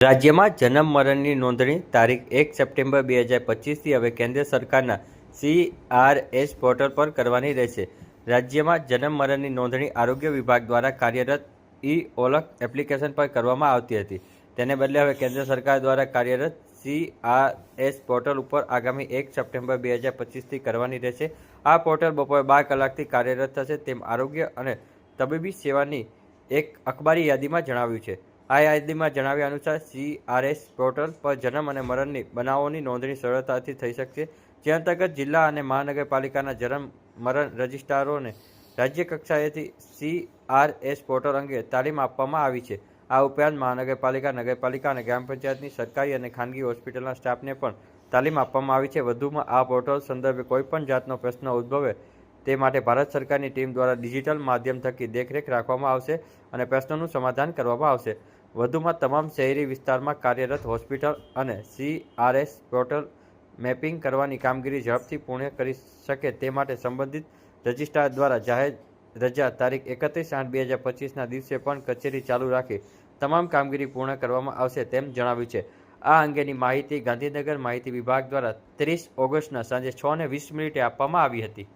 રાજ્યમાં જન્મ મરણની નોંધણી તારીખ એક સપ્ટેમ્બર બે હજાર પચીસથી હવે કેન્દ્ર સરકારના સીઆરએસ પોર્ટલ પર કરવાની રહેશે. રાજ્યમાં જન્મ મરણની નોંધણી આરોગ્ય વિભાગ દ્વારા કાર્યરત ઈ ઓળખ એપ્લિકેશન પર કરવામાં આવતી હતી. તેને બદલે હવે કેન્દ્ર સરકાર દ્વારા કાર્યરત સીઆરએસ પોર્ટલ ઉપર આગામી એક સપ્ટેમ્બર બે હજાર પચીસથી કરવાની રહેશે. આ પોર્ટલ બપોરે બાર કલાકથી કાર્યરત થશે તેમ આરોગ્ય અને તબીબી સેવાની એક અખબારી યાદીમાં જણાવ્યું છે. આ યાદીમાં જણાવ્યા અનુસાર સીઆરએસ પોર્ટલ પર જન્મ અને મરણની બનાવોની નોંધણી સરળતાથી થઈ શકશે. જે અંતર્ગત જિલ્લા અને મહાનગરપાલિકાના જન્મ, મરણ રજિસ્ટ્રારોને રાજ્ય કક્ષાએથી સીઆરએસ પોર્ટલ અંગે તાલીમ આપવામાં આવી છે. આ ઉપરાંત મહાનગરપાલિકા, નગરપાલિકા અને ગ્રામ પંચાયતની સરકારી અને ખાનગી હોસ્પિટલના સ્ટાફને પણ તાલીમ આપવામાં આવી છે. વધુમાં આ પોર્ટલ સંદર્ભે કોઈપણ જાતનો પ્રશ્ન ઉદ્ભવે તે માટે ભારત સરકારની ટીમ દ્વારા ડિજિટલ માધ્યમ થકી દેખરેખ રાખવામાં આવશે અને પ્રશ્નોનું સમાધાન કરવામાં આવશે. વધુમાં તમામ શહેરી વિસ્તારમાં કાર્યરત હોસ્પિટલ અને સીઆરએસ પોર્ટલ મેપિંગ કરવાની કામગીરી ઝડપથી પૂર્ણ કરી શકે તે માટે સંબંધિત રજિસ્ટ્રાર દ્વારા જાહેર રજા તારીખ એકત્રીસ આઠ બે હજાર પચીસના દિવસે પણ કચેરી ચાલુ રાખી તમામ કામગીરી પૂર્ણ કરવામાં આવશે તેમ જણાવ્યું છે. આ અંગેની માહિતી ગાંધીનગર માહિતી વિભાગ દ્વારા ત્રીસ ઓગસ્ટના સાંજે છ ને વીસ મિનિટે આપવામાં આવી હતી.